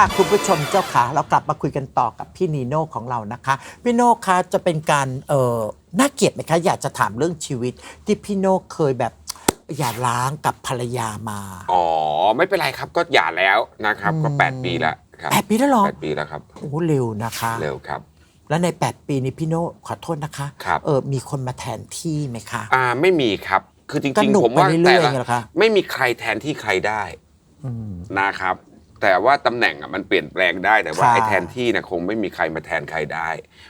ค่ะคุณผู้ชมเจ้าขาเรากลับมาคุยกันต่อกับพี่นีโน่ของเรานะคะพี่โน่คะจะเป็นการเออน่าเกลียดไหมคะ อยากจะถามเรื่องชีวิตที่พี่โน่เคยแบบอย่าร้างกับภรรยามาอ๋อไม่เป็นไรครับก็หย่าแล้วนะครับ ก็อืม8ปีแล้วครับแปดปีแล้วเหรอแปดปีแล้วครับโอ้เร็วนะคะ เร็วครับ แล้วใน 8 ปีนี้พี่โน่ขอโทษนะคะครับ เออมีคนมาแทนที่ไหมคะ อ่าไม่มีครับ คือจก็ริงหนุกๆผมว่าไปเรื่แต่อยๆละไงเหรอคะ ไม่มีใครแทนที่ใครได้อืม นะครับ แต่ว่าตำแหน่งอะมันเปลี่ยนแปลงได้แต่ว่าค่ะ ไอ้แทนที่นะคงไม่มีใครมาแทนใครได้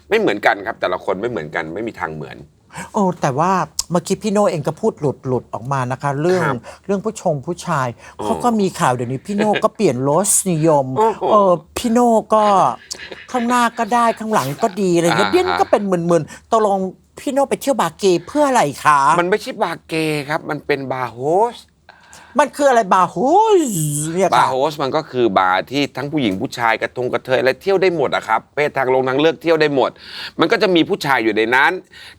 ไม่เหมือนกันครับ แต่ละคนไม่เหมือนกันไม่มีทางเหมือน โอ้แต่ว่าเมื่อกี้พี่โน่เองก็พูดหลุดหลุดออกมานะคะ เรื่องครับเรื่องผู้ชงผู้ชายอ๋อเขาก็มีข่าวเดี๋ยวนี้พี่โน่ก็เปลี่ยนรสนิยมโอ้โหเออพี่โน่ก็ข้างหน้าก็ได้ข้างหลังก็ดีอะไรเงี้ยอ่า เดี้ยนก็เป็นหมื่นๆตกลงพี่โน่ไปเที่ยวบาร์เกย์เพื่ออะไรคะ มันไม่ใช่บาร์เกย์ครับ มันเป็นบาร์โฮส มันคืออะไรบาร์โฮสเนี่ยบาค่ะ ร์โฮสมันก็คือบาร์ที่ทั้งผู้หญิงผู้ชายกระทงกระเทยอะไรเที่ยวได้หมดอะครับเพศทางลงทางเลือกเที่ยวได้หมด มันก็จะมีผู้ชายอยู่ในนั้น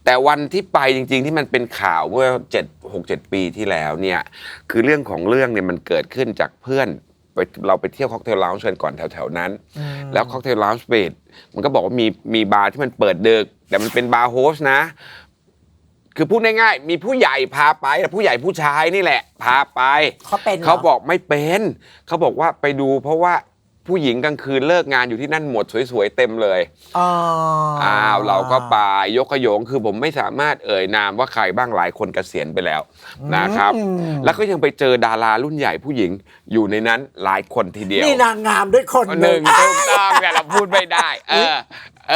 แต่วันที่ไปจริง ๆ ที่มันเป็นข่าวเมื่อ7 6 7ปีที่แล้วเนี่ยคือเรื่องของเรื่องเนี่ยมันเกิดขึ้นจากเพื่อนไปเราไปเที่ยวค็อกเทลลาวน์กันก่อนแถวๆนั้น แล้วค็อกเทลลาวน์ปิดมันก็บอกว่ามีมีบาร์ที่มันเปิดดึกแต่มันเป็นบาร์โฮสนะ คือพูดง่ายๆมีผู้ใหญ่พาไปแต่ผู้ใหญ่ผู้ชายนี่แหละ พาไปเขาเป็นหรเขาบอกไม่เป็น เขาบอกว่าไปดูเพราะว่า ผู้หญิงกลางคืนเลิกงานอยู่ที่นั่นหมดสวยๆเต็มเลยอ๋ออ้าวเราก็ไปยกขยงคือผมไม่สามารถเอ่ยนามว่าใครบ้างหลายคนเกษียณไปแล้วนะครับ แล้วก็ยังไปเจอดารารุ่นใหญ่ผู้หญิงอยู่ในนั้นหลายคนทีเดียวนี่นางงามด้วยคนหนึ่งถูกต้องเนี่ยเราพูดไม่ได้ เออเอ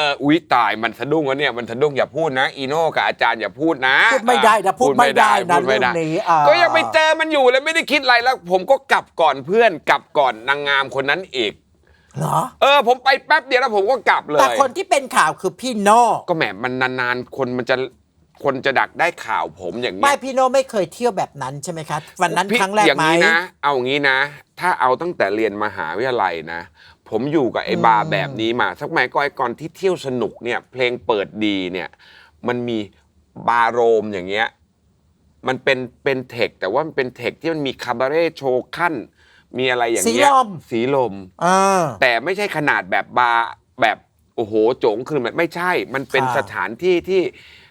ออุ๊ยตายมันสะดุ้งวะเนี่ยมันสะดุ้งอย่าพูดนะ อีโน่กับอาจารย์อย่าพูดนะพูดไม่ได้นะพูดไม่ได้นะพูดไม่เรื่องได้นี้อ่าก็ยังไปเจอมันอยู่เลยไม่ได้คิดอะไรแล้ว ผมก็กลับก่อนเพื่อนกลับก่อนนางงามคนนั้นอีก เหรอ เออ ผมไปแป๊บเดียวแล้วผมก็กลับเลยแต่คนที่เป็นข่าวคือพี่โน่ก็แหมมันนานๆ คนมันจะคนจะดักได้ข่าวผมอย่างไม่เงี้ยพี่โน่ไม่เคยเที่ยวแบบนั้นใช่ไหมคะวันนั้นพี่ครั้งแรกอย่างไหม นี้นะ เอางี้นะ ถ้าเอาตั้งแต่เรียนมหาวิทยาลัยนะ ผมอยู่กับไอ้บาร์แบบนี้มา สักหมายก่อนก่อนที่เที่ยวสนุกเนี่ย เพลงเปิดดีเนี่ย มันมีบาร์โรมอย่างเงี้ย มันเป็นเป็นเทคแต่ว่ามันเป็นเทคที่มันมีคาบาเร่โชว์ขั้น มีอะไรอย่างเงี้ยสีลม สีลม อ่า แต่ไม่ใช่ขนาดแบบบาร์แบบโอ้โหโจงคือมันไม่ใช่ มันเป็นค่ะ สถานที่ที่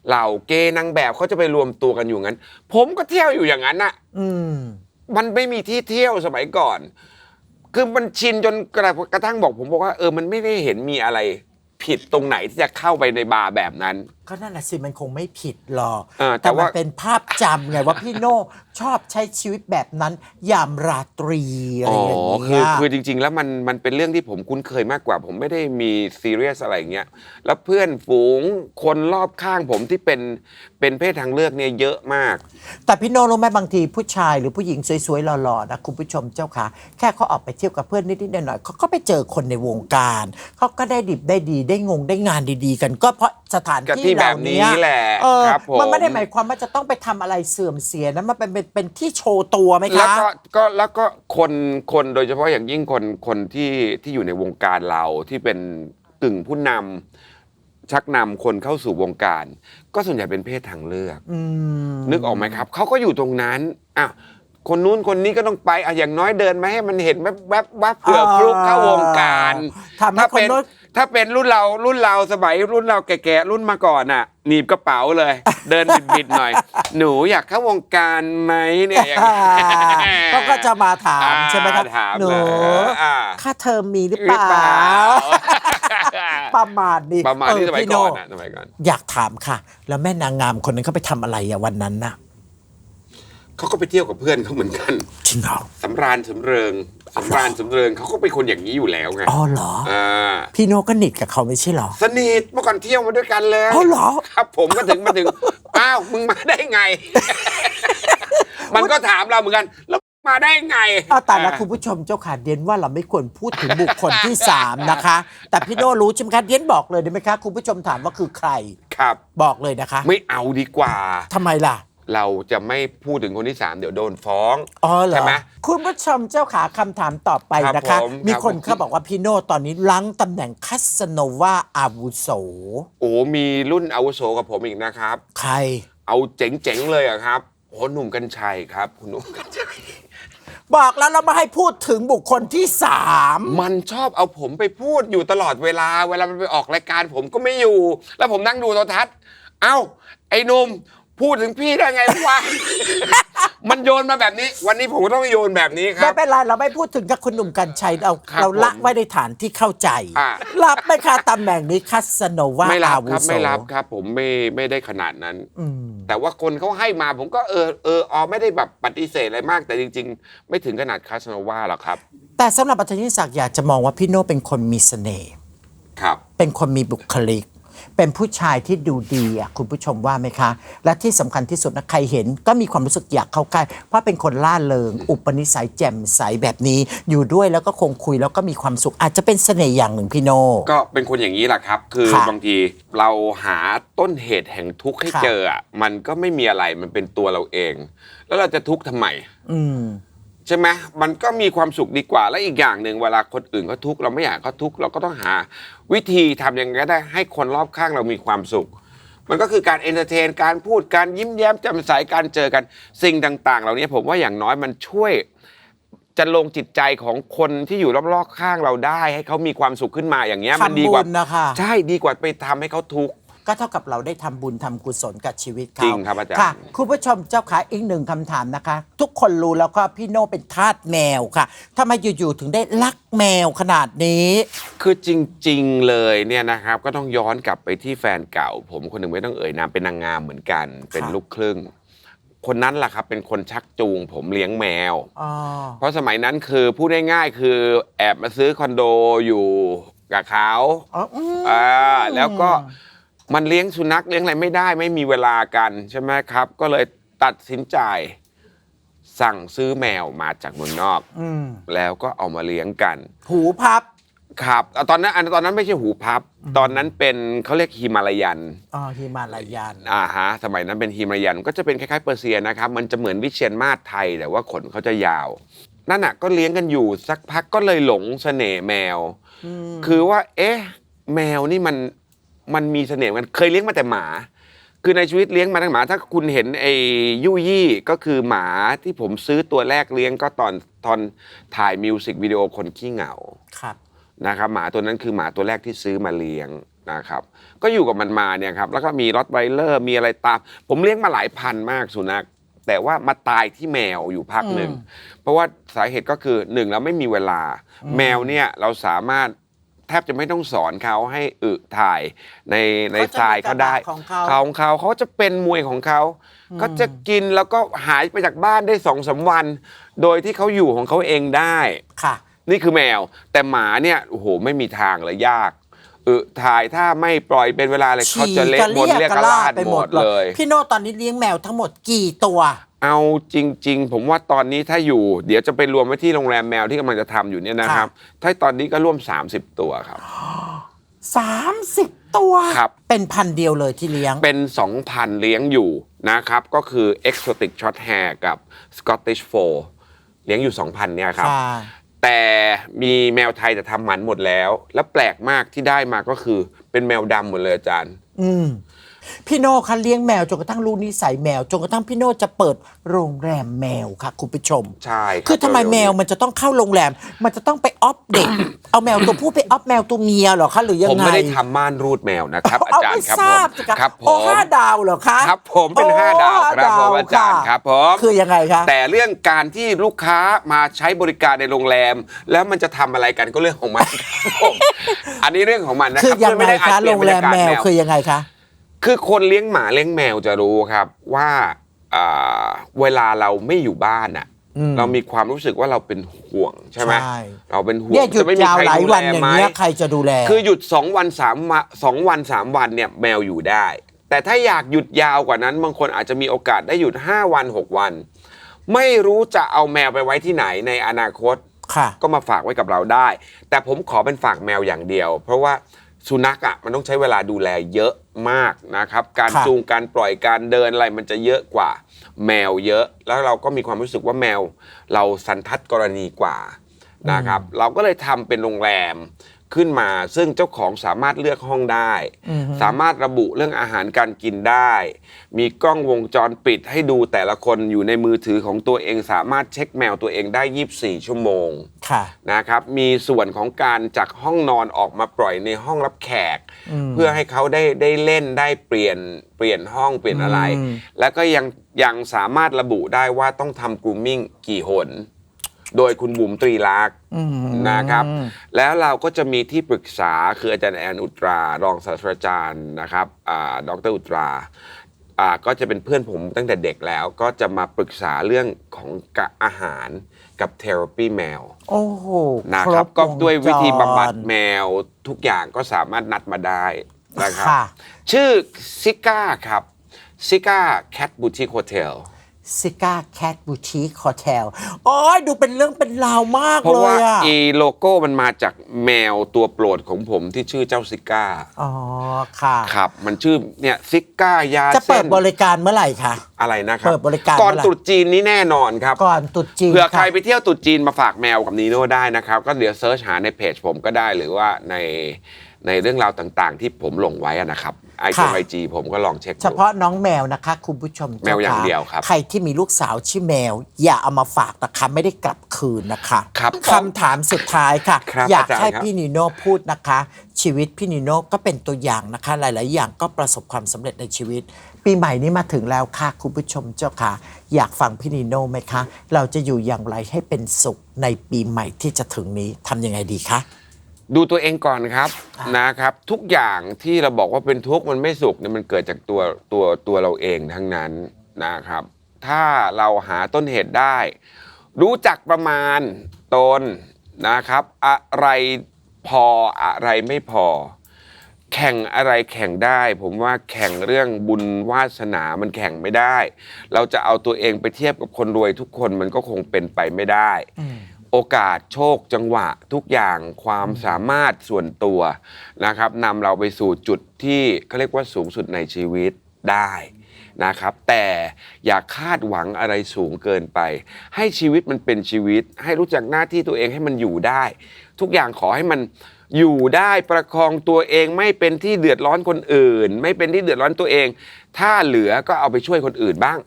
เหล่าเกย์นางแบบเขาจะไปรวมตัวกันอยู่งั้น ผมก็เที่ยวอยู่อย่างนั้นน่ะ อืม มันไม่มีที่เที่ยวสมัยก่อน คือมันชินจนกระกระทั่งบอกผมบอกว่าเออมันไม่ได้เห็นมีอะไร ผิดตรงไหนที่จะเข้าไปในบาร์แบบนั้น ก็นั่นแหละสิมันคงไม่ผิดหรอกเออแต่แต่มันว่าเป็นภาพจำไงว่าพี่โน่ชอบใช้ชีวิตแบบนั้น ยามราตรีอะไรอ๋ออย่างคืเงี้อยคือจริง ๆ แล้วมันมันเป็นเรื่องที่ผมคุ้นเคยมากกว่า ผมไม่ได้มีซีเรียสอะไรอย่างเงี้ยแล้วเพื่อนฝูงคนรอบข้างผมที่เป็นเป็นเพศทางเลือกเนี่ยเยอะมาก แต่พี่โน่รู้ไหมบางทีผู้ชายหรือผู้หญิงสวยๆหล่อๆนะคุณผู้ชมเจ้าค่ะแค่เขาออกไปเที่ยวกับเพื่อนนิดๆหน่อยๆเขาก็ไปเจอคนในวงการเขาก็ได้ดิบได้ดีได้งงได้งานดี ๆ กัน ก็เพราะสถานก็ที่ที่เหแบล่าบนี้นี้แหละเออครับผมมันไม่ได้หมายความว่าจะต้องไปทำอะไรเสื่อมเสียนะมันเป็นเป็นเป็นที่โชว์ตัวไหมแล้วคะ ก็ก็แล้วก็คนคนโดยเฉพาะอย่างยิ่งคนคนที่ที่อยู่ในวงการเราที่เป็นกึ่งผู้นำชักนำคนเข้าสู่วงการ ก็ส่วนใหญ่เป็นเพศทางเลือก อืม นึกออกไหมครับเขาก็อยู่ตรงนั้นอ้าวคนนู้นคนนี้ก็ต้องไปอะอย่างน้อยเดินมาให้มันเห็นแวบแวบแวบเผื่อฟลุกเข้าวงการทำให้ถ้าคนเป็นโน้น ถ้าเป็นรุ่นเรารุ่นเราสมัยรุ่นเราแก่ๆรุ่นมาก่อนอะ หนีบกระเป๋าเลย เดินบิดๆหน่อย หนูอยากเข้าวงการไหมเนี่ยอย่างอ่านี้เขาก็จะมาถามอ่ใช่ไหมครับถามหนูเลยอ่า ค่าเทอมมีหรือหเปรือล่าเปล่า ประมาณนี้ประมาณที่เอสอมัยพี่ก่โน่อนอะสมัยก่อนอยากถามค่ะ แล้วแม่นางงามคนนั้นเขาไปทำอะไรอะวันนั้นน่ะเขาก็ไปเที่ยวกับเพื่อนเขาเหมือนกันจริงเหรอสำราญสำเริง สำราญสำเริงเขาก็เป็นคนอย่างนี้อยู่แล้วไงอ๋อเหรอ อ่า พี่โน่ก็หนิดกับเขาไม่ใช่เหรอ สนิทเมื่อก่อนเที่ยวมาด้วยกันเลยอ๋อเหรอ ครับผมก็ถึงมาถึง อ้าวมึงมาได้ไง มันก็ถามเราเหมือนกัน แล้วมาได้ไงเอาแต่ละคุณผู้ชมเจ้าค่ะเดียนว่าเราไม่ควรพูดถึงบุคคลที่ 3 นะคะ แต่พี่โน่รู้ใช่ไหมคะเดียนบอกเลยได้ไหมคะ คุณผู้ชมถามว่าคือใคร ครับ บอกเลยนะคะ ไม่เอาดีกว่า ทำไมล่ะ เราจะไม่พูดถึงคนที่สามเดี๋ยวโดนฟ้อง อ๋อเหรอใช่ไหมคุณผู้ชมเจ้าขาคำถามต่อไปครับนะคะ ผมมีครับ คนผมเขาบอกว่าพี่โน่ตอนนี้ลังตำแหน่งคัสโนวาอาวุโส โอ้มีรุ่นอาวุโสกับผมอีกนะครับ ใคร เอาเจ๋งๆเลยอะครับโอ้หนุ่มกัญชัยครับคุณหนุ่มกัญชัยบอกแล้วเราไม่ให้พูดถึงบุคคลที่สามมันชอบเอาผมไปพูดอยู่ตลอดเวลา เวลามันไปออกรายการผมก็ไม่อยู่ แล้วผมนั่งดูโทรทัศน์ เอ้า ไอ้หนุ่ม พูดถึงพี่ได้ไงวะ มันโยนมาแบบนี้ วันนี้ผมก็ต้องโยนแบบนี้คไม่รับ เป็นไรเราไม่พูดถึงกับคุณหนุ่มกัญชัยเราครับเราละผมไว้ในฐานที่เข้าใจอ่า รับไหมคะตำแหน่งนี้คัสโนวาไม่รัอาบวุครับโสไม่รับครับ ผมไม่ไม่ได้ขนาดนั้น อืมแต่ว่าคนเขาให้มาผมก็เออเออออไม่ได้แบบปฏิเสธอะไรมาก แต่จริง ๆ ไม่ถึงขนาดคาสโนวาหรอกครับ แต่สำหรับอาจารย์ยิ่งศักดิ์อยากจะมองว่าพี่โน่เป็นคนมีเสน่ห์ครับ เป็นคนมีบุคลิก เป็นผู้ชายที่ดูดีอะคุณผู้ชมว่าไหมคะ และที่สำคัญที่สุดนะใครเห็นก็มีความรู้สึกอยากเข้าใกล้เพราะเป็นคนล่าเริง อุปนิสัยแจ่มใสแบบนี้ อยู่ด้วยแล้วก็คงคุยแล้วก็มีความสุข อาจจะเป็นเสน่ห์อย่างหนึ่งพี่โน่ก็เป็นคนอย่างนี้แหละครับ คือค่ะบางทีเราหาต้นเหตุแห่งทุกข์ให้ค่ะเจออะมันก็ไม่มีอะไรมันเป็นตัวเราเอง แล้วเราจะทุกข์ทำไม อืม ใช่ไหมมันก็มีความสุขดีกว่า และอีกอย่างหนึ่งเวลาคนอื่นเขาทุกข์เราไม่อยากเขาทุกข์เราก็ต้องหา วิธีทำยังไงก็ได้ให้คนรอบข้างเรามีความสุข มันก็คือการเอนเตอร์เทน การพูดการยิ้มแย้มแจ่มใสการเจอกันสิ่งต่าง ๆ เหล่านี้ผมว่าอย่างน้อยมันช่วยจะลงจิตใจของคนที่อยู่รอบๆข้างเราได้ ให้เขามีความสุขขึ้นมาอย่างเงี้ยมันดีกว่าทำบุญนะคะ ใช่ดีกว่าไปทำให้เขาทุกข์ ก็เท่ากับเราได้ทำบุญทำกุศลกับชีวิตเขาจริงครับอาจารย์ ค่ะ คุณผู้ชมเจ้าขาอีกหนึ่งคำถามนะคะ ทุกคนรู้แล้วก็พี่โน่เป็นทาสแมวค่ะทำไมอยู่ๆถึงได้รักแมวขนาดนี้ คือจริง ๆ เลยเนี่ยนะครับก็ต้องย้อนกลับไปที่แฟนเก่า ผมคนหนึ่งไม่ต้องเอ่ยนามเป็นนางงามเหมือนกัน เป็นลูกครึ่ง คนนั้นแหละครับเป็นคนชักจูง ผมเลี้ยงแมว อ๋อ เพราะสมัยนั้นคือพูดง่ายๆคือแอบมาซื้อคอนโดอยู่กับเขาอ๋ออืม อ่าแล้วก็ มันเลี้ยงสุนัขเลี้ยงอะไรไม่ได้ไม่มีเวลากันใช่ไหมครับ ก็เลยตัดสินใจสั่งซื้อแมวมาจากเมืองนอก อืมแล้วก็เอามาเลี้ยงกัน หูพับ ครับอะตอนนั้นอันตอนนั้นไม่ใช่หูพับ ตอนนั้นเป็นเขาเรียกฮิมาลายัน อ๋อฮิมาลายัน อ่าฮะสมัยนั้นเป็นฮิมาลายันก็จะเป็นคล้ายๆเปอร์เซียนะครับ มันจะเหมือนวิเชียนมาศไทยแต่ว่าขนเขาจะยาว นั่นน่ะก็เลี้ยงกันอยู่สักพักก็เลยหลงเสน่ห์แมว คือว่า เอ๊ะ แมวนี่มัน มันมีเสน่ห์เหมือนกันเคยเลี้ยงมาแต่หมา คือในชีวิตเลี้ยงมาทั้งหมา ถ้าคุณเห็นไอ้ยุยี่ก็คือหมาที่ผมซื้อตัวแรกเลี้ยงก็ตอนตอนถ่ายมิวสิกวิดีโอคนขี้เหงาครับ นะครับหมาตัวนั้นคือหมาตัวแรกที่ซื้อมาเลี้ยงนะครับ ก็อยู่กับมันมาเนี่ยครับแล้วก็มีรอตไวเลอร์มีอะไรตาม ผมเลี้ยงมาหลายพันมากสุนัขแต่ว่ามาตายที่แมวอยู่พักหนึ่ง เพราะว่าสาเหตุก็คือหนึ่งเราไม่มีเวลา แมวเนี่ยเราสามารถ แทบจะไม่ต้องสอนเขาให้อึถ่ายในในเขาจะทรายเขาได้มีกระดาษของเขา ของเขาเขาจะเป็นมวยของเขาก็จะกินแล้วก็หายไปจากบ้านได้สองสามวัน โดยที่เขาอยู่ของเขาเองได้ ค่ะ นี่คือแมว แต่หมาเนี่ยโอ้โหไม่มีทางเลยยากเออถ่ายถ้าไม่ปล่อยเป็นเวลาเลยเขาจะเละบนเรียกกระลาดหมดเลย พี่โน่ตอนนี้เลี้ยงแมวทั้งหมดกี่ตัวเอาจริง ๆ ผมว่าตอนนี้ถ้าอยู่ เดี๋ยวจะไปรวมไว้ที่โรงแรมแมวที่กำลังจะทำอยู่เนี่ยนะครับ ถ้าตอนนี้ก็ร่วม 30 ตัวครับ 30 ตัวครับเป็นพันเดียวเลยที่เลี้ยงเป็น 2,000 เลี้ยงอยู่นะครับ ก็คือ Exotic Short Hair กับ Scottish Fold เลี้ยงอยู่ 2,000 เนี่ยครับค่ะ แต่มีแมวไทยแต่ทำหมันหมดแล้ว และแปลกมากที่ได้มาก็คือเป็นแมวดำหมดเลยอาจารย์ อืม พี่โน่คะเลี้ยงแมวจนกระทั่งรู้นิสัยแมวจนกระทั่งพี่โน่จะเปิดโรงแรมแมวค่ะคุณผู้ชม ใช่รับคือทำไมเร็ๆแมวนี้มันจะต้องเข้าโรงแรม มันจะต้องไปออฟเด็ก เอาแมวตัวผู้ไปออฟแมวตัวเมียเหรอคะหรือยังผมไงไม่ได้ทำม่านรูดแมวนะครับ อาเอาจารไม่ย์ครับทผราบมสิคะครับผโอ้มห้าดาวเหรอคะครับผมเป็นโอ้ห้าดาวครับผมห้อาจารย์ครับผม คือยังไงคะ แต่เรื่องการที่ลูกค้ามาใช้บริการในโรงแรม แล้วมันจะทำอะไรกันก็เรื่องของมันครับผมอันนี้เรื่องของมันนะคืคอรับยังเพื่อไงไม่ได้อาจคะเปลี่โรยนงบรแรรมยากาศแมวแมวคือยังไงคะ คือคนเลี้ยงหมาเลี้ยงแมวจะรู้ครับว่าอ่าเวลาเราไม่อยู่บ้านอะเรามีความรู้สึกว่าเราเป็นห่วงใช่ไหมใช่เราเป็นห่วงเนี่ยหยุดจะไม่มียาวใครหลายดูวันแลอย่างไหมเงี้ยใครจะดูแล คือหยุดสองวันสามวันสองวันสามวันเนี่ยแมวอยู่ได้ แต่ถ้าอยากหยุดยาวกว่านั้น บางคนอาจจะมีโอกาสได้หยุด5วัน6วัน ไม่รู้จะเอาแมวไปไว้ที่ไหนในอนาคตค่ะก็มาฝากไว้กับเราได้ แต่ผมขอเป็นฝากแมวอย่างเดียว เพราะว่า สุนัขอะมันต้องใช้เวลาดูแลเยอะมากนะครับ การค่ะ จูงการปล่อยการเดินอะไรมันจะเยอะกว่า แมวเยอะ แล้วเราก็มีความรู้สึกว่าแมว เราสันทัดกรณีกว่านะครับ เราก็เลยทำเป็นโรงแรม ขึ้นมา ซึ่งเจ้าของสามารถเลือกห้องได้ สามารถระบุเรื่องอาหารการกินได้ มีกล้องวงจรปิดให้ดูแต่ละคนอยู่ในมือถือของตัวเอง สามารถเช็คแมวตัวเองได้ 24 ชั่วโมงค่ะนะครับ มีส่วนของการจากห้องนอนออกมาปล่อยในห้องรับแขก เพื่อให้เขาได้ได้เล่นได้เปลี่ยนเปลี่ยนห้องเปลี่ยนอะไรอืมแล้วก็ยังยังสามารถระบุได้ว่าต้องทำกรูมมิ่งกี่หน โดยคุณบุ๋มตรีลักษณ์นะครับ แล้วเราก็จะมีที่ปรึกษาคืออาจารย์แอนอุตรารองศาสตราจารย์นะครับอ่าดรอุตราอ่าก็จะเป็นเพื่อนผมตั้งแต่เด็กแล้วก็จะมาปรึกษาเรื่องของกะอาหารกับเทอราปีแมวโอ้โหนะครับคก็วงด้วยวิธีบำบัดจรแมวทุกอย่างก็สามารถนัดมาได้นะครับค่ะชื่อซิก้าครับซิก้าแคทบูติคโฮเทล ซิก้าแคทบูติคโฮเทลโอ้ยดูเป็นเรื่องเป็นราวมากเพราะเลว่ายอะ อีโลโก้มันมาจากแมวตัวโปรดของผมที่ชื่อเจ้าซิก้าอ๋อค่ะ ครับ มันชื่อเนี่ยซิก้ายาจะเปิเส้ดนบริการเมื่อไหร่คะ อะไรนะครับเปิดบริการก่อนเมื่อไหร่ ตรุษจีนนี้แน่นอนครับ ก่อนตรุษจีนเผื่อใครค่ะไปเที่ยวตรุษจีนมาฝากแมวกับนีโน่ได้นะครับ ก็เดี๋ยวเซิร์ชหาในเพจผมก็ได้หรือว่าในในเรื่องราวต่างๆ ที่ผมลงไว้อะนะครับ ไอจีไอจีผมก็ลองเช็คดู เฉพาะน้องแมวนะคะ คุณผู้ชมแมวอย่างจ้เดียวครับใครที่มีลูกสาวชื่อแมว อย่าเอามาฝากนะคะไม่ได้กลับคืนนะคะครับคำถามสุดท้ายค่ะ ครับอยากอาจารย์ให้ครับ พี่นิโน่พูดนะคะ ชีวิตพี่นิโน่ก็เป็นตัวอย่างนะคะ หลาย ๆ อย่างก็ประสบความสำเร็จในชีวิต ปีใหม่นี้มาถึงแล้วค่ะ คุณผู้ชมเจ้าค่ะ อยากฟังพี่นิโน่ไหมคะ เราจะอยู่อย่างไรให้เป็นสุขในปีใหม่ที่จะถึงนี้ทำยังไงดีคะ ดูตัวเองก่อนครับนะครับ ทุกอย่างที่เราบอกว่าเป็นทุกข์มันไม่สุขเนี่ยมันเกิดจากตัวตัวตัวเราเองทั้งนั้นนะครับ ถ้าเราหาต้นเหตุได้ รู้จักประมาณตนนะครับ อะไรพออะไรไม่พอ แข่งอะไรแข่งได้ ผมว่าแข่งเรื่องบุญวาสนามันแข่งไม่ได้ เราจะเอาตัวเองไปเทียบกับคนรวยทุกคนมันก็คงเป็นไปไม่ได้ โอกาสโชคจังหวะทุกอย่างความสามารถส่วนตัวนะครับนำเราไปสู่จุดที่เขาเรียกว่าสูงสุดในชีวิตได้นะครับ แต่อย่าคาดหวังอะไรสูงเกินไป ให้ชีวิตมันเป็นชีวิต ให้รู้จักหน้าที่ตัวเองให้มันอยู่ได้ ทุกอย่างขอให้มันอยู่ได้ประคองตัวเองไม่เป็นที่เดือดร้อนคนอื่น ไม่เป็นที่เดือดร้อนตัวเอง ถ้าเหลือก็เอาไปช่วยคนอื่นบ้าง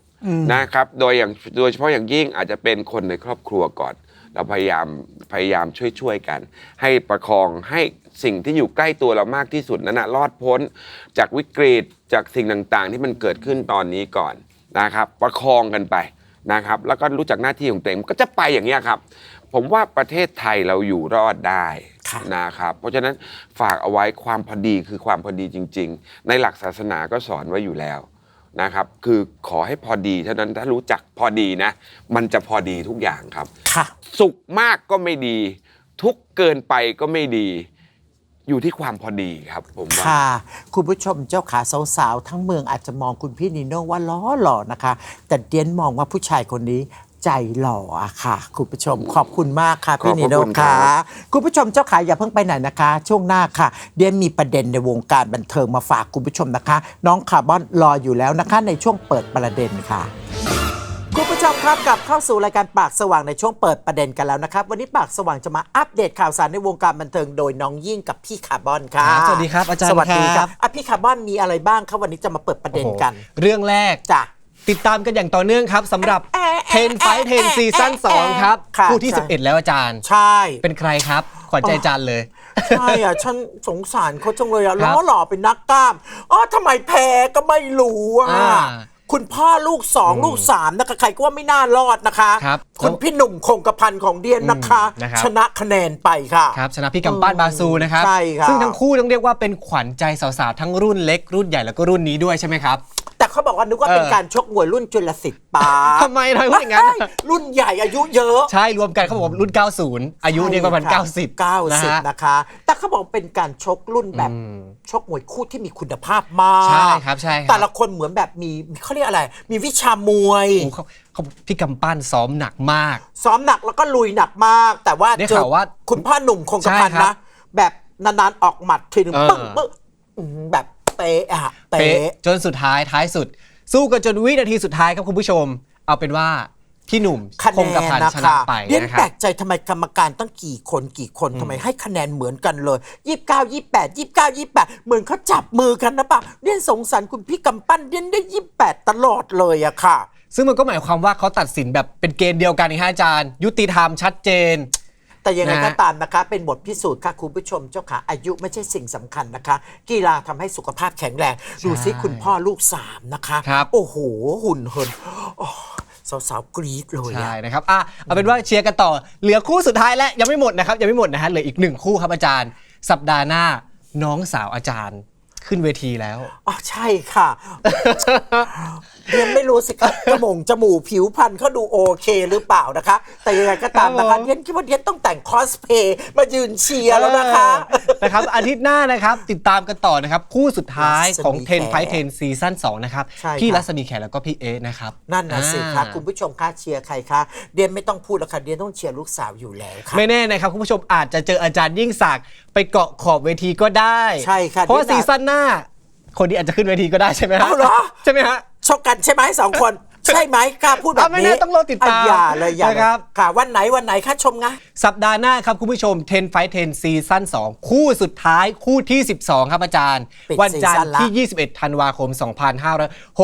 นะครับ โดยอย่างโดยเฉพาะอย่างยิ่งอาจจะเป็นคนในครอบครัวก่อน เราพยายามพยายามช่วยช่วยๆกัน ให้ประคองให้สิ่งที่อยู่ใกล้ตัวเรามากที่สุดนั้นนะรอดพ้น จากวิกฤตจากสิ่งต่างๆ ที่มันเกิดขึ้นตอนนี้ก่อนนะครับ ประคองกันไปนะครับ แล้วก็รู้จักหน้าที่ของตัวเองก็จะไปอย่างนี้ยครับ ผมว่าประเทศไทยเราอยู่รอดได้ค่ะนะครับ เพราะฉะนั้นฝากเอาไว้ความพอดีคือความพอดีจริง ๆ ในหลักศาสนาก็สอนไว้อยู่แล้ว นะครับ คือขอให้พอดีเท่านั้นถ้ารู้จักพอดีนะ มันจะพอดีทุกอย่างครับ ค่ะ สุขมากก็ไม่ดี ทุกข์เกินไปก็ไม่ดี อยู่ที่ความพอดีครับผมว่า ค่ะ คุณผู้ชมเจ้าขาสาวๆ ทั้งเมืองอาจจะมองคุณพี่นิโน่ว่าล้อหล่อนะคะ แต่เดียนมองว่าผู้ชายคนนี้ ใจหล่ออะค่ะ คุณผู้ชมขอบคุณมากค่ะ พี่นิโน่ขอบพระคุณครัค่ะ บ คุณผู้ชมเจ้าขาอย่าเพิ่งไปไหนนะคะ ช่วงหน้าค่ะ เดียนมีประเด็นในวงการบันเทิงมาฝากคุณผู้ชมนะคะ น้องคาร์บอนรออยู่แล้วนะคะ ในช่วงเปิดประเด็นค่ะ คุณผู้ชมครับกลับเข้าสู่รายการปากสว่างในช่วงเปิดประเด็นกันแล้วนะครับ วันนี้ปากสว่างจะมาอัปเดตข่าวสารในวงการบันเทิงโดยน้องยิ่งกับพี่คาร์บอนค่ะครับสวัสดีครับอาจารย์สวัสดีคครัรับ บอะพี่คาร์บอนมีอะไรบ้างครับวันนี้จะมาเปิดประเด็นกัน โอ้โหเรื่องแรกจ้ะ ติดตามกันอย่างต่อเนื่องครับสำหรับเทนไฟเทนซีซั่น2ครับค่ะคู่ที่ ใช่ 11 แล้วอาจารย์ ใช่ เป็นใครครับ ขวัญใจอาจารย์เลย ใช่อะ ฉันสงสารเขาจังเลยอะครัล้บอหล่อเป็นนักกล้ามอ๋อทำไมแพ้ก็ไม่รู้อะอ่าคุณพ่อลูกสองลูกสามนะคะใครก็ว่าไม่น่ารอดนะคะครับคุณพี่หนุ่มคงกระพันของเดียนนะคะ อืมนะครับ ชนะคะแนนไปค่ะ ครับชนะพี่กำปั้นบาซูนะครับ ใช่ครับ ซึ่งทั้งคู่ต้องเรียกว่าเป็นขวัญใจสาวๆทั้งรุ่นเล็กรุ่นใหญ่แล้วก็รุ่นนี้ด้วยใช่ไหมครับ แต่เขาบอกว่านึกว่าเออเป็นการชกมวยรุ่นจุลศิษย์ปาทำไมทำไมพูดอย่างนั้นไม่รุ่นใหญ่อายุเยอะ ใช่รวมกันเขาบอกว่ารุ่น 90 อายุเนี่ยประมาณ90นะฮะ90 นะคะ แต่เขาบอกเป็นการชกรุ่นแบบอืมชกมวยคู่ที่มีคุณภาพมากใช่ครับใช่ครับแต่ละคนเหมือนแบบมีเขาเรียกอะไร มีวิชามวยโอ้เขาเขาพี่กำปั้นซ้อมหนักมาก ซ้อมหนักแล้วก็ลุยหนักมาก แต่ว่าได้เจอข่าวว่าคุณพ่อหนุ่มคงกระพันใช่ครับนะแบบนานๆออกหมัดทีนึงเออปึ้งปึ้งอื้อหือแบบ เป๊ะอะเป๊เป๊ะะจนสุดท้ายท้ายสุด สู้กันจนวินาทีสุดท้ายครับคุณผู้ชม เอาเป็นว่าพี่หนุ่มคะคงกระแนพันนนะชนะคะไปเรียนนะคแปลรับ กใจทำไมกรรมการตั้งกี่คนกี่คนทำไมให้คะแนนเหมือนกันเลยยี่สิบเก้ายี่แปดยี่สิบเก้ายี่แปดเหมือนเขาจับมือกันนะปะเรียนสงสารคุณพี่กำปั้นเรียนได้ยี่แปดตลอดเลยอะค่ะ ซึ่งมันก็หมายความว่าเขาตัดสินแบบเป็นเกณฑ์เดียวกันนะฮะอาจารย์ ยุติธรรมชัดเจน แต่ยังไงนะฮะ ก็ตามนะคะ เป็นบทพิสูจน์ค่ะคุณผู้ชมเจ้าค่ะอายุไม่ใช่สิ่งสำคัญนะคะ กีฬาทำให้สุขภาพแข็งแรงดูซิคุณพ่อลูกสามนะคะ ครับ โอ้โห หุ่นเหินโอ้สาวๆกรี๊ดเลยใช่อะนะครับอะเอาเป็นว่าเชียร์กันต่อ เหลือคู่สุดท้ายแล้วยังไม่หมดนะครับ ยังไม่หมดนะฮะ เหลืออีกหนึ่งคู่ครับอาจารย์ สัปดาห์หน้าน้องสาวอาจารย์ขึ้นเวทีแล้ว อ๋อใช่ค่ะ เรียนไม่รู้สิครับจมูกจมูกผิวพรรณเขาดูโอเคหรือเปล่านะคะ แต่ยังไงก็ตามนะครัคะบผม เรียนคิดว่าเรียนต้องแต่งคอสเพย์มายืนเชียร์แล้วนะคะ เออนะครับ อาทิตย์หน้านะครับ ติดตามกันต่อนะครับ คู่สุดท้ายของ รัศมี10 แข Fight 10 ซีซั่น2นะครับ ใช่ครับ พี่รัศมีแขแล้วก็พี่เอะนะครับนั่นนะสิคะอ่า คุณผู้ชมคะเชียร์ใครคะเดียนไม่ต้องพูดแล้วค่ะเดียนต้องเชียร์ลูกสาวอยู่แล้วค่ะ ไม่แน่นะครับ คุณผู้ชมอาจจะเจออาจารย์ยิ่งศักดิ์ไปเกาะขอบเวทีก็ได้ใช่ค่ะเพราะว่าเดี๋ซียวนะซั่นหน้า คนนี้อาจจะขึ้นเวทีก็ได้ใช่ไหมฮะเอาเหรอ ใช่ไหมฮะ ชกกันใช่ไหมสองคน ใช่ไหมกล้าพูดแบบอะไม่นี้แน่ต้องรอติดตามะอย่าเลยอย่าเลยนะครับ ค่ะวันไหนวันไหนคะชมงะสัปดาห์หน้าครับคุณผู้ชม10 Fight 10 ซีซั่น2 คู่สุดท้ายคู่ที่ 12 ครับอาจารย์ ปิดวันจันทซีซั่นร์ละ ที่ 21 ธันวาคม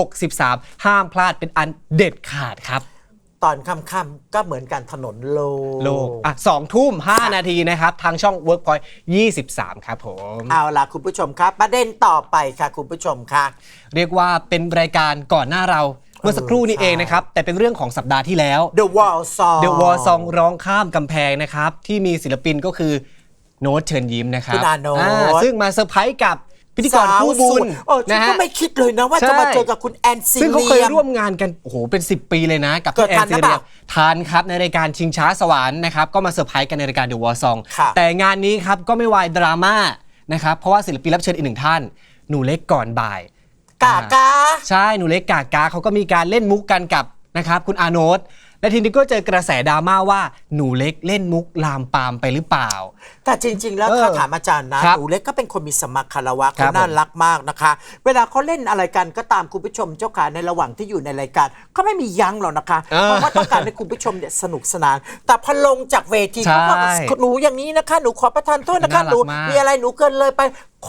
2563 ห้ามพลาดเป็นอันเด็ดขาดครับ ตอนค่ำๆก็เหมือนกันถนนโลงโลกอะสองทุ่ม5นาทีนะครับ ทางช่อง Workpoint 23 ครับผม เอาล่ะคุณผู้ชมครับ ประเด็นต่อไปค่ะคุณผู้ชมค่ะ เรียกว่าเป็นรายการก่อนหน้าเราเมื่อสักครู่นี้ใช่เองนะครับ แต่เป็นเรื่องของสัปดาห์ที่แล้ว The Wall Song The War Song ร้องข้ามกำแพงนะครับ ที่มีศิลปินก็คือโน้ตเชิญยิ้มนะครับคุณอาโน้ตาซึ่งมาเซอร์ไพรส์กับ พิธีกรคู่บุญสาวสวยเออฉันนะก็ฮะไม่คิดเลยนะว่าใช่ จะมาเจอกับคุณแอนซิซึ่งเขาเคยเลียม ร่วมงานกัน โอ้โห เป็น 10 ปีเลยนะ กับเกิพี่ดแอทันนซีหรือเปเรียล่ามทานครับ ในรายการชิงช้าสวรรค์นะครับ ก็มาเซอร์ไพรส์กันในรายการ The War Song ค่ะแต่งานนี้ครับ ก็ไม่วายดราม่านะครับ เพราะว่าศิลปินรับเชิญอีกหนึ่งท่าน หนูเล็กก่อนบ่ายกากา ใช่ หนูเล็กกากาเขาก็มีการเล่นมุกกันกับนะครับคุณอาโนตและทีนี้ก็เจอกระแสดราม่าว่าหนูเล็กเล่นมุกลามปามไปหรือเปล่า แต่จริง ๆ แล้วเออถ้าถามอาจารย์นะครับหนูเล็กก็เป็นคนมีสมมาคารวะครัเขาบน่ารักมากนะคะ เวลาเขาเล่นอะไรกันก็ตามคุณผู้ชมเจ้าขาในระหว่างที่อยู่ในรายการเขาไม่มียั้งหรอกนะคะเออเพราะว่าต้องการให้คุณผู้ชมเนี่ยสนุกสนาน แต่พอลงจากเวทีใช่เขาก็หนูอย่างนี้นะคะหนูขอประทานโทษนะคะน่ารักหนูมากมีอะไรหนูเกินเลยไป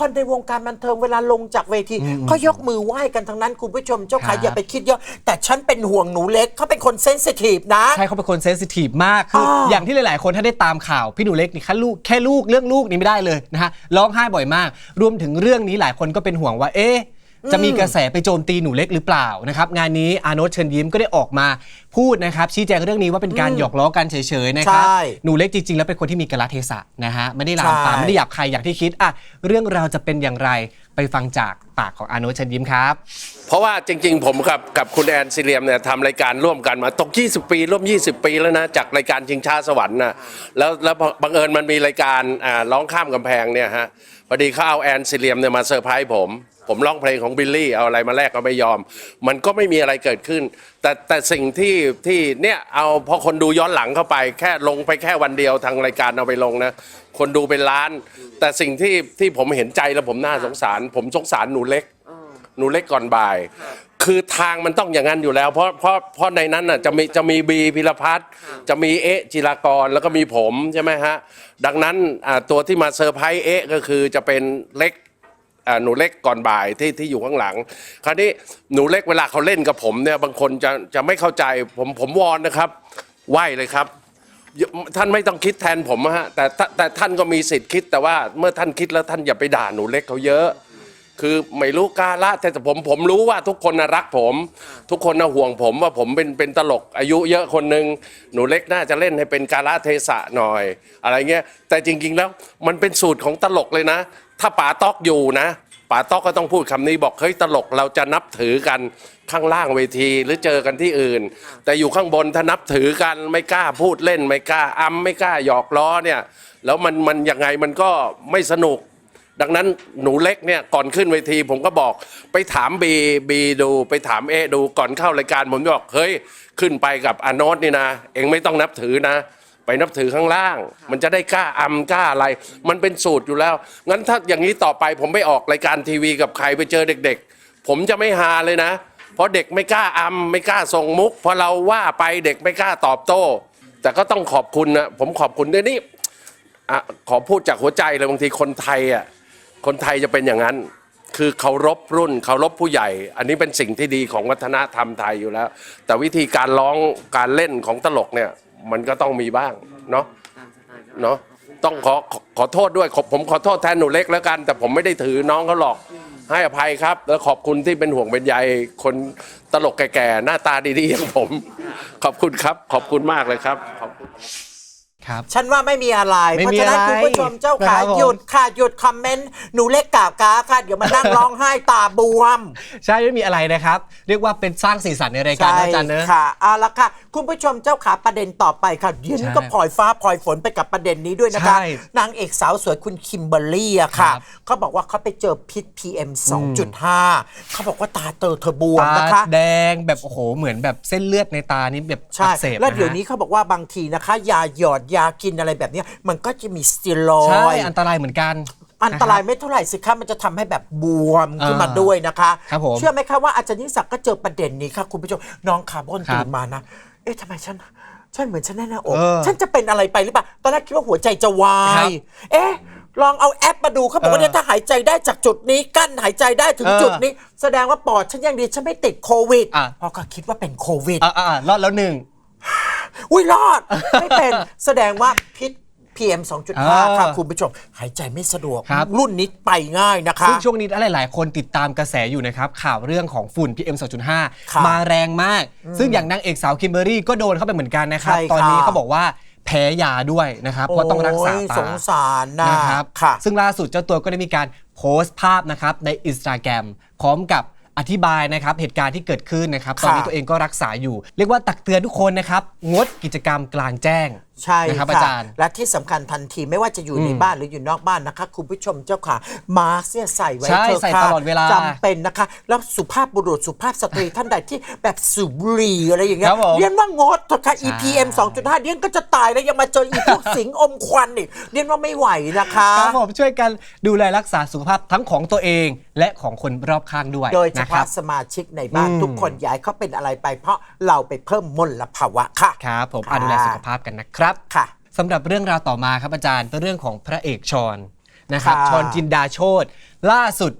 คนในวงการบันเทิงเวลาลงจากเวทีก็ยกมือไหว้กันทั้งนั้นคุณผู้ชมเจ้าครัขาบอย่าไปคิดเยอะแต่ฉันเป็นห่วงหนูเล็กเขาเป็นคนเซนซิทีฟนะ ใช่เขาเป็นคนเซนซิทีฟมากคืออ่าอย่างที่หลาย ๆ คนถ้าได้ตามข่าวพี่หนูเล็กนี่แค่ลูกแค่ลูกเรื่องลูกนี่ไม่ได้เลยนะฮะร้องไห้บ่อยมาก รวมถึงเรื่องนี้หลายคนก็เป็นห่วงว่าเอ๊ะ จะมีกระแสไปโจมตีหนูเล็กหรือเปล่านะครับงานนี้อาโนตเชิญยิ้มก็ได้ออกมาพูดนะครับชี้แจงเรื่องนี้ว่าเป็นการหยอกล้อกันเฉยๆนะครับใช่หนูเล็กจริงๆ แล้วเป็นคนที่มีกระเทศะนะฮะไม่ได้ลามปามใช่ ไม่ได้หยาบใครอย่างที่คิดอะเรื่องราวจะเป็นอย่างไรไปฟังจากปากของอาโนตเชิญยิ้มครับ เพราะว่าจริงๆ ผมกับกับคุณแอนซิเลียมเนี่ยทำรายการร่วมกันมาตก 20 ปีร่วม 20 ปีแล้วนะ จากรายการชิงช้าสวรรค์นะแล้วแล้วบังเอิญมันมีรายการอ่าร้องข้ามกำแพงเนี่ยฮะพอดีเขาเอาแอนซิเลียมเนี่ยมาเซอร์ไพรส์ผม ผมร้องเพลงของบิลลี่เอาอะไรมาแลกก็ไม่ยอม มันก็ไม่มีอะไรเกิดขึ้น แต่แต่สิ่งที่ที่เนี่ยเอาพอคนดูย้อนหลังเข้าไป แค่ลงไปแค่วันเดียวทางรายการเอาไปลงนะ คนดูเป็นล้าน แต่สิ่งที่ที่ผมเห็นใจแล้วผมน่าสงสาร ผมสงสารหนูเล็ก หนูเล็กก่อนบ่าย คือทางมันต้องอย่างนั้นอยู่แล้ว เพราะเพราะเพราะในนั้นน่ะจะมีจะมีบีพิรพัฒน์จะมีเอ๊ะจิรากรแล้วก็มีผมใช่ไหมฮะดังนั้นอ่าตัวที่มาเซอร์ไพรส์เอ๊ะก็คือจะเป็นเล็ก หนูเล็กก่อนบ่ายที่ที่อยู่ข้างหลัง คราวนี้หนูเล็กเวลาเขาเล่นกับผมเนี่ยบางคนจะจะไม่เข้าใจผมผมวอนนะครับไหวเลยครับ ท่านไม่ต้องคิดแทนผมอะฮะแต่แต่ท่านก็มีสิทธิ์คิด แต่ว่าเมื่อท่านคิดแล้วท่านอย่าไปด่าหนูเล็กเขาเยอะ คือไม่รู้กาละแต่ผมผมรู้ว่าทุกคนรักผม ทุกคนห่วงผมว่าผมเป็นเป็นตลกอายุเยอะคนหนึ่งหนูเล็กน่าจะเล่นให้เป็นกาละเทศะหน่อย อะไรเงี้ยแต่จริง ๆ แล้วมันเป็นสูตรของตลกเลยนะ ถ้าป๋าต๊อกอยู่นะป๋าต๊อกก็ต้องพูดคำนี้บอกเฮ้ยตลกเราจะนับถือกันข้างล่างเวทีหรือเจอกันที่อื่น แต่อยู่ข้างบนถ้านับถือกันไม่กล้าพูดเล่นไม่กล้าอ้ำไม่กล้าหยอกล้อเนี่ย แล้วมันมันยังไงมันก็ไม่สนุก ดังนั้นหนูเล็กเนี่ยก่อนขึ้นเวทีผมก็บอกไปถามบีบีดูไปถามเอดูก่อนเข้ารายการผมจะบอกเฮ้ยขึ้นไปกับอาโนตนี่นะ เองไม่ต้องนับถือนะ ไปนับถือข้างล่าง มันจะได้กล้าอำกล้าอะไร มันเป็นสูตรอยู่แล้ว งั้นถ้าอย่างนี้ต่อไปผมไปออกรายการทีวีกับใครไปเจอเด็ก ๆ ผมจะไม่ฮาเลยนะ เพราะเด็กไม่กล้าอำไม่กล้าส่งมุกพอเราว่าไปเด็กไม่กล้าตอบโต้ แต่ก็ต้องขอบคุณนะผมขอบคุณด้วยนี่อะขอพูดจากหัวใจเลยบางทีคนไทยอะคนไทยจะเป็นอย่างนั้น คือเคารพรุ่นเคารพผู้ใหญ่ อันนี้เป็นสิ่งที่ดีของวัฒนธรรมไทยอยู่แล้ว แต่วิธีการร้องการเล่นของตลกเนี่ย มันก็ต้องมีบ้างเนาะเนาะต้องขอขอขอโทษด้วยขอผมขอโทษแทนหนูเล็กแล้วกัน แต่ผมไม่ได้ถือน้องเขาหรอกให้อภัยครับ แล้วขอบคุณที่เป็นห่วงเป็นใยคนตลกแก่ๆ หน้าตาดีๆอย่างผม ขอบคุณครับ ขอบคุณมากเลยครับขอบคุณ ครับ ฉันว่าไม่มีอะไร ไม่เพราะมีฉะนั้นอะไรคุณผู้ชมเจ้าครัขาบผม หยุดค่ะหยุดคอมเมนต์หนูเล็กกาบกาค่ะ เดี๋ยวมานั่งร้องไห้ตาบวม ใช่ไม่มีอะไรนะครับ เรียกว่าเป็นสร้างสีสันในรายการนะอาจารย์เนอะ ค่ะเอาละค่ะ คุณผู้ชมเจ้าขาประเด็นต่อไปค่ะเดี๋ยวนี้ใช่ก็พลอยฟ้าพลอยฝนไปกับประเด็นนี้ด้วยนะคะ ใช่นางเอกสาวสวยคุณคิมเบอร์รี่อะค่ะครับเขาบอกว่าเขาไปเจอพิษ PM 2.5 เขาบอกว่าตาเตอเธอบวมตานะคะ แดงแบบโอ้โหเหมือนแบบเส้นเลือดในตานี่แบบใช่ อักเสบแล้วเดี๋ยวะฮะนี้เขาบอกว่าบางทีนะคะ ยาหยอดยากินอะไรแบบเนี้ยมันก็จะมีสเตียรอใช่ยด์ อันตรายเหมือนกัน อันตรายะคบไม่เท่าไหร่สิคะมันจะทำให้แบบบวมขึ้นมาอ่าด้วยนะคะ ครับผมเชื่อไหมคะว่าอาจารย์ยิ่งศักดิ์ก็เจอประเด็นนี้ค่ะ คุณผู้ชมน้องคาร์บอนครับตื่นมานะ เอ๊ะทำไมฉัน ฉันเหมือนฉันแน่นหน้าอกเออฉันจะเป็นอะไรไปหรือเปล่าตอนแรกคิดว่าหัวใจจะวาครัย บเอ๊ะ ลองเอาแอปมาดูเขาบอกว่าเออเนี่ยถ้าหายใจได้จากจุดนี้ กั้นหายใจได้ถึงเออจุดนี้ แสดงว่าปอดฉันยังดีฉันไม่ติดโควิดอะเพราะก็คิดว่าเป็นโควิด อ่าอ่ารอดแล้วหนึ่ง อุ้ยรอด ไม่เป็น แสดงว่าพิษ PM อ่า2.5ค่ะคุณผู้ชม หายใจไม่สะดวก ครับ รุ่นนี้ไปง่ายนะคะ ซึ่งช่วงนี้หลาย ๆ คนติดตามกระแสอยู่นะครับ ข่าวเรื่องของฝุ่น PM ค่ะ2.5 มาแรงมาก ซึ่งอย่างนางเอกสาวคิมเบอรรี่ก็โดนเข้าไปเหมือนกันนะครับ ใช่ค่ะ ตอนนี้เขาบอกว่าแพ้ยาด้วยนะครับเพราะต้องรักษาโอ้ยตา สงสารนะนะครับ ค่ะ ซึ่งล่าสุดเจ้าตัวก็ได้มีการโพสต์ภาพนะครับในอินสตาแกรมพร้อมกับ อธิบายนะครับเหตุการณ์ที่เกิดขึ้นนะครับตอนนี้ค่ะตัวเองก็รักษาอยู่ เรียกว่าตักเตือนทุกคนนะครับงดกิจกรรมกลางแจ้ง ใช่นะครับค่ะอาจารย์ และที่สำคัญทันทีไม่ว่าจะอยู่ในบ้านหรืออยู่นอกบ้านนะคะ คุณผู้ชมเจ้าค่ะมาสเนี่ยใส่ไว้ใช่เถอะใส่ค่ะตลอดเวลาจำเป็นนะคะ แล้วสุภาพบุรุษสุภาพสตรีท่านใดที่แบบสูบบุหรี่อะไรอย่างเงี้คยรับผมเรียนว่างดเถอะค่ะใช่ EPM 2.5เรียนก็จะตายแล้วยังมาเจออีพวกสิงอมควันอีกเรียนว่าไม่ไหวนะคะ ครับผมช่วยกันดูแลรักษาสุขภาพทั้งของตัวเอง และของคนรอบข้างด้วยโดยเฉนะครัพาะบ สมาชิกในบ้านอืม ทุกคนอยายเขาเป็นอะไรไปเพราะเราไปเพิ่มมลภาวะค่ะ ครับผมค่ะอะดูแลสุขภาพกันนะครับค่ะสำหรับเรื่องราวต่อมาครับอาจารย์เป็นเรื่องของพระเอกชอนนะครับค่ะชอนจินดาโชตล่าสุด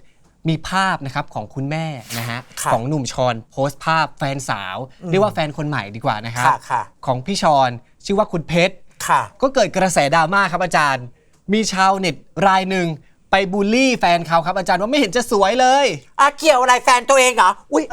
มีภาพนะครับของคุณแม่นะฮะค่ะของหนุ่มชอนโพสต์ภาพแฟนสาว เรียกว่าแฟนคนใหม่ดีกว่านะครับค่ะค่ะ ของพี่ชอนชื่อว่าคุณเพชร ค่ะ ก็เกิดกระแสดราม่าครับอาจารย์ มีชาวเน็ตรายหนึ่ง ไปบูลลี่แฟนเขาครับอาจารย์ว่าไม่เห็นจะสวยเลยอาเกี่ยวอะไรแฟนตัวเองเหรอ อุ้ย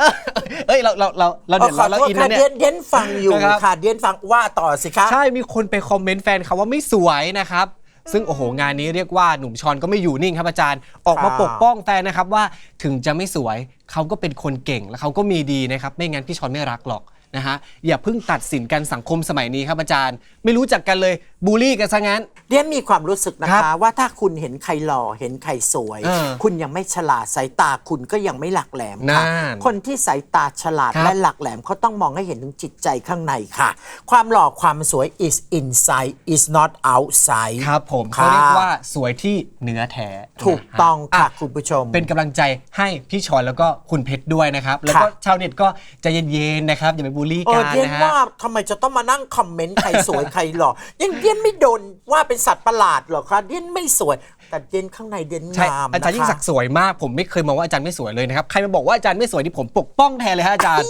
เอ้ยเราเราเราเราเอาเดือดขร้ออนเราโทษอินค่ะนะเนี่เดียยนเดียนฟังอยู่นะครับ ค่ะเดียนฟังว่าต่อสิคะ ใช่มีคนไปคอมเมนต์แฟนเขาว่าไม่สวยนะครับ ซึ่งโอ้โหงานนี้เรียกว่าหนุ่มชอนก็ไม่อยู่นิ่งครับอาจารย์ ออกมาค่ะปกป้องแฟนนะครับว่าถึงจะไม่สวยเขาก็เป็นคนเก่งและเขาก็มีดีนะครับ ไม่งั้นพี่ชอนไม่รักหรอกนะฮะอย่าเพิ่งตัดสินกันสังคมสมัยนี้ครับอาจารย์ ไม่รู้จักกันเลย บูลลี่กันซะงั้นเดียนมีความรู้สึกนะครัคะ บว่าถ้าคุณเห็นใครหล่อเห็นใครสวย เออคุณยังไม่ฉลาดสายตาคุณก็ยังไม่หลักแหลมค่ะนั่นคนที่สายตาฉลาดครับและหลักแหลมเขาต้องมองให้เห็นถึงจิตใจข้างในค่ะ ความหล่อความสวย is inside is not outside ครับผมค่ะเขาเรียกว่าสวยที่เนื้อแท้ถูกต้องนฮค่ะอ่คุณผู้ชม เป็นกำลังใจให้พี่ชอนแล้วก็คุณเพชรด้วยนะครับ แล้วก็ค่ะชาวเน็ตก็ใจเย็นๆนะครับอย่าไปบูลลี่เอกัอนเดียนนะฮะ ว่าทำไมจะต้องมานั่งคอมเมนต์ใครสวย ใครหล่อยังเดียนไม่โดนว่าเป็นสัตว์ประหลาดหรอกคะเดียนไม่สวย แต่เดียนข้างในเดียนใช่งามอาจารย์ยิ่งศักนะคะดิ์สวยมาก ผมไม่เคยมองว่าอาจารย์ไม่สวยเลยนะครับ ใครมาบอกว่าอาจารย์ไม่สวยนี่ผมปกป้องแทนเลยฮะอาจารย์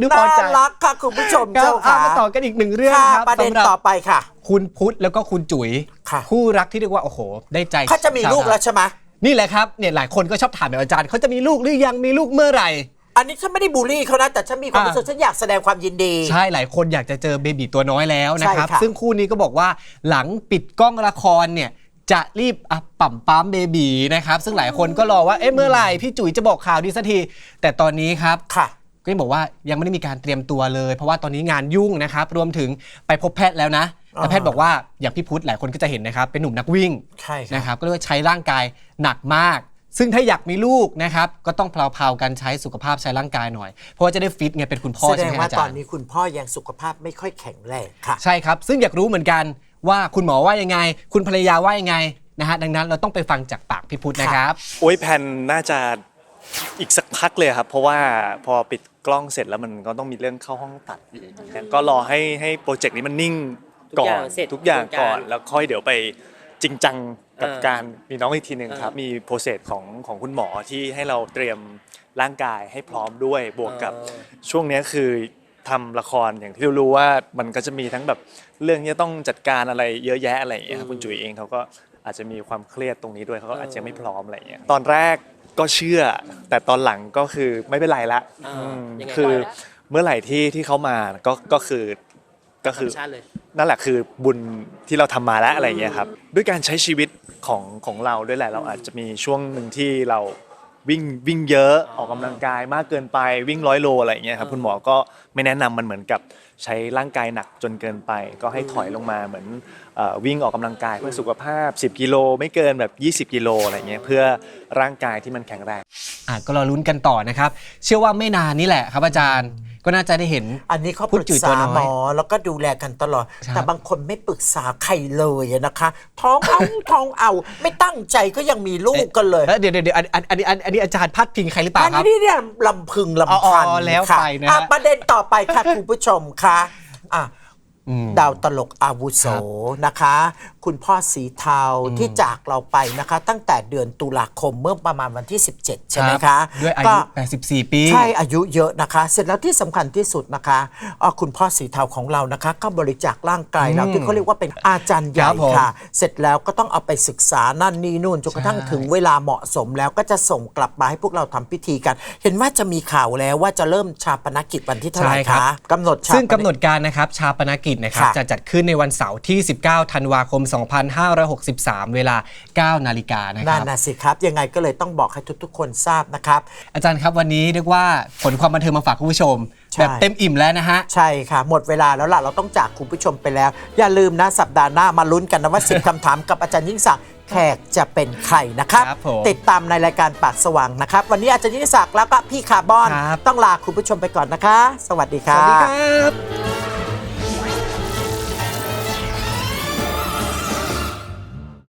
ดูพอน่าใจรักค่ะคุณผู้ชมครับเจ้าเอาค่ะมาต่อกันอีกหนึ่งเรื่องค่ะครับประเด็นสำหรับต่อไปค่ะ คุณพุทธแล้วก็คุณจุ๋ยค่ะ คู่รักที่เรียกว่าโอ้โห ได้ใจเขาจะมีลูกแล้วใช่ไหมนี่แหละครับเนี่ยหลายคนก็ชอบถามแบบอาจารย์เขาจะมีลูกหรือยังมีลูกเมื่อไหร่ อันนี้ฉันไม่ได้บูลลี่เขานะแต่ฉันมีความอ่ารู้สึกฉันอยากแสดงความยินดี ใช่หลายคนอยากจะเจอเบบีตัวน้อยแล้วนะครับ ใช่ค่ะ ซึ่งคู่นี้ก็บอกว่าหลังปิดกล้องละครเนี่ย จะรีบอะปั่มปั๊มเบบีนะครับ ซึ่งหลายคนก็รอว่าเอ๊ะเมื่อไหร่พี่จุ๋ยจะบอกข่าวดีสักที แต่ตอนนี้ครับ ค่ะ ก็ยังบอกว่ายังไม่ได้มีการเตรียมตัวเลย เพราะว่าตอนนี้งานยุ่งนะครับ รวมถึงไปพบแพทย์แล้วนะแต่แพทย์บอกว่าอย่างพี่พุทธหลายคนก็จะเห็นนะครับ เป็นหนุ่มนักวิ่งใช่ครับ นะครับ ก็เรียกว่าใช้ร่างกายหนักมาก ซึ่งถ้าอยากมีลูกนะครับ ก็ต้องเพลาๆกันใช้สุขภาพใช้ร่างกายหน่อย เพราะว่าจะได้ฟิตไงเป็นคุณพ่อแสดใช่งไหมว่าอาจารย์ตอนนี้คุณพ่อยังสุขภาพไม่ค่อยแข็งแรงค่ะ ใช่ครับ ซึ่งอยากรู้เหมือนกันว่าคุณหมอว่ายังไง คุณภรรยาว่ายังไงนะฮะดังนั้นเราต้องไปฟังจากปากพี่พุทธนะครับ โอ้ยแผ่นน่าจะอีกสักพักเลยครับ เพราะว่าพอปิดกล้องเสร็จแล้วมันก็ต้องมีเรื่องเข้าห้องตัดอีกก็รอให้ให้โปรเจกต์นี้มันนิ่งก่อนทุกอย่างเสร็จทุกอย่างก่อนโครงการแล้วค่อยเดี๋ยวไปจริงจัง กับอ่าการมีน้องอีกทีหนึ่งครับอ่ามีมีโปรเซสของของคุณหมอที่ให้เราเตรียมร่างกายให้พร้อมด้วยบวกกับอ่าช่วงเนี้ยคือทำละครอย่างที่รู้ว่ามันก็จะมีทั้งแบบเรื่องที่ต้องจัดการอะไรเยอะแยะอะไรอย่างเงี้ยครับคุณจุ๋ยเองเขาก็อาจจะมีความเครียดตรงนี้ด้วยเขาก็อาจจะไม่พร้อมอะไรอย่างเงี้ยตอนแรกก็เชื่อ แต่ตอนหลังก็คือไม่เป็นไรละอ่าอืมยังไงคือต่อละเมื่อไหร่ที่ที่เขามาก็ก็คือ ก็ธรคืรอมชาติเลย นั่นแหละคือบุญที่เราทำมาแล้วอะไรอย่างเงี้ยครับด้วยการใช้ชีวิตของของเราด้วยแหละเราอาจจะมีช่วงหนึ่งที่เราวิ่งวิ่งเยอะออกกำลังกายมากเกินไปวิ่งร้อยโลอะไรอย่างเงี้ยครับคุณหมอก็ไม่แนะนำมันเหมือนกับใช้ร่างกายหนักจนเกินไป ก็ให้ถอยลงมาเหมือนเอ่อวิ่งออกกำลังกายเพื่อสุขภาพ 10 กิโลไม่เกินแบบ 20 กิโลอะไรเงี้ยเพื่อร่างกายที่มันแข็งแรง อะก็รอลุ้นกันต่อนะครับ เชื่อว่าไม่นานนี่แหละครับอาจารย์ ก็น่าจะได้เห็น อันนี้เขาพูปดรึกจุ๋ยตัวษาน้อยหมอแล้วก็ดูแลกันตลอด ครับ แต่บางคนไม่ปรึกษาใครเลยอะนะคะ ท้องเอา ท้องเอา ไม่ตั้งใจก็ยังมีลูกกันเลยเอ้ยเดี๋ยวเดี๋ยวเดี๋ยวอันอันอันนี้อันอันนี้อาจารย์พัดพิงใครหรือเปล่าอันครับ นี้เนี่ยลำพึงลำพันอ๋อแล้วค่ไปนะฮะ อ่ประเด็นต่อไปค่ะ คุณผู้ชมค่ะอะ อืม ดาวตลกอาวุโสนะคะคุณพ่อสีเทาที่จากเราไปนะคะ ตั้งแต่เดือนตุลาคมเมื่อประมาณวันที่ 17 ใช่ไหมรัคะบด้วยอาก็ยุ 84 ปี ใช่อายุเยอะนะคะ เสร็จแล้วที่สำคัญที่สุดนะคะอ่าคุณพ่อสีเทาของเรานะคะ ก็บริจาคร่างกายเราอืมที่เขาเรียกว่าเป็นอาจารย์ใหคญ่รับผมค่ะ เสร็จแล้วก็ต้องเอาไปศึกษานั่นนี่นู่นจนกระทั่งใช่ถึงเวลาเหมาะสมแล้วก็จะส่งกลับมาให้พวกเราทำพิธีกัน เห็นว่าจะมีข่าวแล้วว่าจะเริ่มชาปนกิจวันที่เท่าไหร่ใช่ครับคะกำหนดชาปนซึ่งกำหนดการนะครับชาปนกิจนะครับค่ะจะจัดขึ้นในวันเสาร์ที่ 19 ธันวาคม2563 เวลา 9 นาฬิกานะคนั่รันบนะสิครับ ยังไงก็เลยต้องบอกให้ทุกๆ คนทราบนะครับ อาจารย์ครับวันนี้เรียกว่าผลความบันเทิงมาฝากคุณผู้ชม ใช่ แบบเต็มอิ่มแล้วนะฮะ ใช่ค่ะ หมดเวลาแล้วล่ะ เราต้องจากคุณผู้ชมไปแล้ว อย่าลืมนะ สัปดาห์หน้ามาลุ้นกันนะว่า10คำถามกับอาจารย์ยิ่งศักดิ์แขกจะเป็นใครนะครับ ครับผมติดตามในรายการปากสว่างนะครับ วันนี้อาจารย์ยิ่งศักดิ์แล้วก็พี่คาร์บอน ครับ ต้องลาคุณผู้ชมไปก่อนนะคะ สวัสดีสค่ะวัสดีครับ